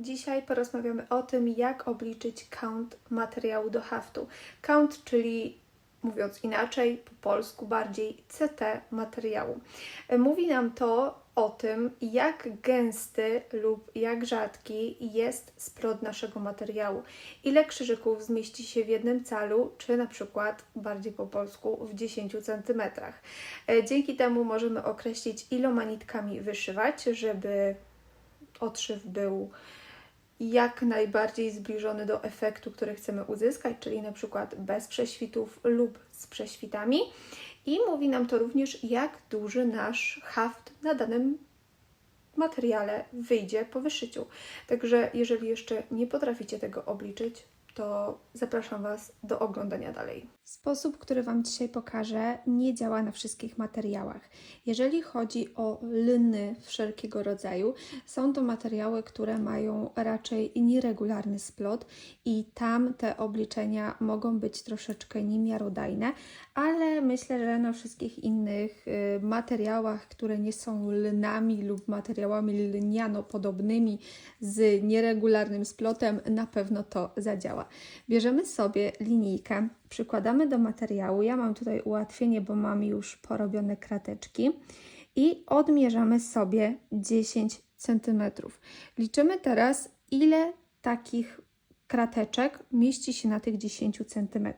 Dzisiaj porozmawiamy o tym, jak obliczyć count materiału do haftu. Count, czyli mówiąc inaczej, po polsku bardziej CT materiału. Mówi nam to o tym, jak gęsty lub jak rzadki jest splot naszego materiału. Ile krzyżyków zmieści się w jednym calu, czy na przykład bardziej po polsku w 10 cm. Dzięki temu możemy określić, iloma nitkami wyszywać, żeby odszyw był jak najbardziej zbliżony do efektu, który chcemy uzyskać, czyli na przykład bez prześwitów lub z prześwitami. I mówi nam to również, jak duży nasz haft na danym materiale wyjdzie po wyszyciu. Także jeżeli jeszcze nie potraficie tego obliczyć, to zapraszam Was do oglądania dalej. Sposób, który Wam dzisiaj pokażę, nie działa na wszystkich materiałach. Jeżeli chodzi o lny wszelkiego rodzaju, są to materiały, które mają raczej nieregularny splot i tam te obliczenia mogą być troszeczkę niemiarodajne, ale myślę, że na wszystkich innych y, materiałach, które nie są lnami lub materiałami lniano-podobnymi z nieregularnym splotem, na pewno to zadziała. Bierzemy sobie linijkę, przykładamy do materiału. Ja mam tutaj ułatwienie, bo mam już porobione krateczki i odmierzamy sobie 10 cm. Liczymy teraz, ile takich krateczek mieści się na tych 10 cm.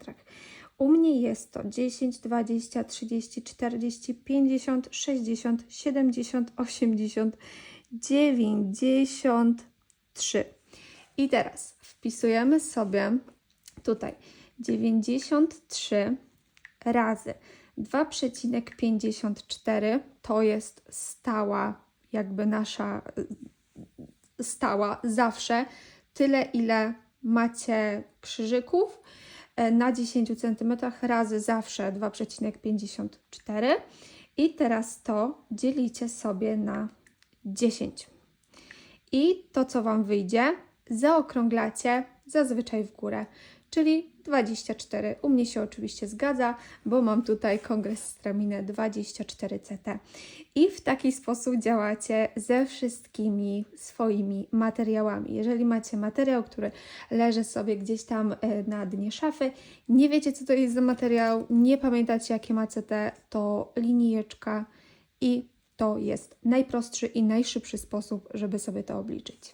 U mnie jest to 10, 20, 30, 40, 50, 60, 70, 80, 93. I teraz wpisujemy sobie tutaj 93 razy 2,54 to jest stała, jakby nasza stała zawsze tyle, ile macie krzyżyków e, na 10 cm razy zawsze 2,54 i teraz to dzielicie sobie na 10. I to, co Wam wyjdzie, zaokrąglacie zazwyczaj w górę, czyli 24. U mnie się oczywiście zgadza, bo mam tutaj kongres Straminę 24CT. I w taki sposób działacie ze wszystkimi swoimi materiałami. Jeżeli macie materiał, który leży sobie gdzieś tam e, na dnie szafy, nie wiecie co to jest za materiał, nie pamiętacie jakie ma CT, to linijeczka i to jest najprostszy i najszybszy sposób, żeby sobie to obliczyć.